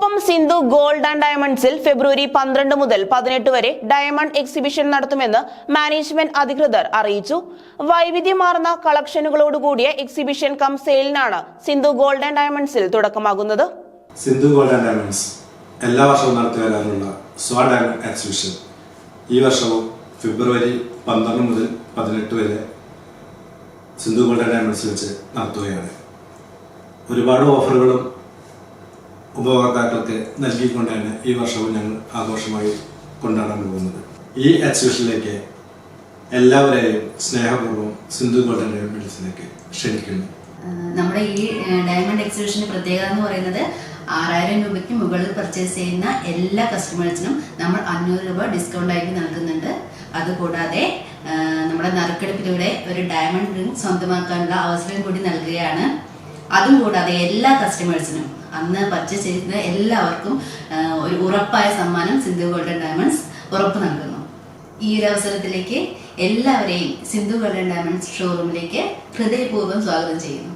ഒപ്പം Sindhu gold and ഡയമണ്ട്സിൽ ഫെബ്രുവരി പന്ത്രണ്ട് മുതൽ പതിനെട്ട് വരെ ഡയമണ്ട് എക്സിബിഷൻ നടത്തുമെന്ന് മാനേജ്മെന്റ് അധികൃതർ അറിയിച്ചു. വൈവിധ്യമാർന്ന കളക്ഷനുകളോടുകൂടിയ എക്സിബിഷൻ കം സെയിലിനാണ് സിന്ധു ഗോൾഡ് ആൻഡ് ഡയമണ്ട്സിൽ തുടക്കമാകുന്നത്. സിന്ധു ഗോൾഡ് ആൻഡ് ഡയമണ്ട്സ് എല്ലാ വർഷവും നടത്തി വരാറുള്ള എക്സിബിഷൻ ഈ വർഷവും ഫെബ്രുവരി പന്ത്രണ്ട് മുതൽ പതിനെട്ട് വരെ സിന്ധു ഗോൾഡ് ആൻഡ് ഡയമണ്ട്സ് വെച്ച് നടത്തുകയാണ്. ഒരുപാട് ഓഫറുകളും ഉപഭോക്താക്കൾക്ക് നൽകിക്കൊണ്ടാണ് ഈ വർഷവും ഞങ്ങൾ ആഘോഷമായി കൊണ്ടാടാൻ പോകുന്നത്. ഈ എക്സിബിഷനിലേക്ക് എല്ലാവരെയും സ്നേഹപൂർവം സിന്ധു ഗോൾഡ് ആൻഡ് ഡയമണ്ട്സിലേക്ക് ക്ഷണിക്കുന്നു. നമ്മുടെ ഈ ഡയമണ്ട് എക്സിബിഷന്റെ പ്രത്യേകത എന്ന് പറയുന്നത് ആറായിരം രൂപയ്ക്ക് മുകളിൽ പർച്ചേസ് ചെയ്യുന്ന എല്ലാ കസ്റ്റമേഴ്സിനും നമ്മൾ അഞ്ഞൂറ് രൂപ ഡിസ്കൗണ്ട് ആയിട്ട് നൽകുന്നുണ്ട്. അതുകൂടാതെ നമ്മുടെ നറുക്കെടുപ്പിലൂടെ ഒരു ഡയമണ്ട് റിംഗ് സ്വന്തമാക്കാനുള്ള അവസരം കൂടി നൽകുകയാണ്. അതും കൂടാതെ എല്ലാ കസ്റ്റമേഴ്സിനും അന്ന് പർച്ചേസ് ചെയ്യുന്ന എല്ലാവർക്കും ഒരു ഉറപ്പായ സമ്മാനം സിന്ധു ഗോൾഡൻ ഡയമണ്ട്സ് ഉറപ്പ് നൽകുന്നു. ഈ ഒരു അവസരത്തിലേക്ക് എല്ലാവരെയും സിന്ധു ഗോൾഡൻ ഡയമണ്ട്സ് ഷോറൂമിലേക്ക് ഹൃദയപൂർവം സ്വാഗതം ചെയ്യുന്നു.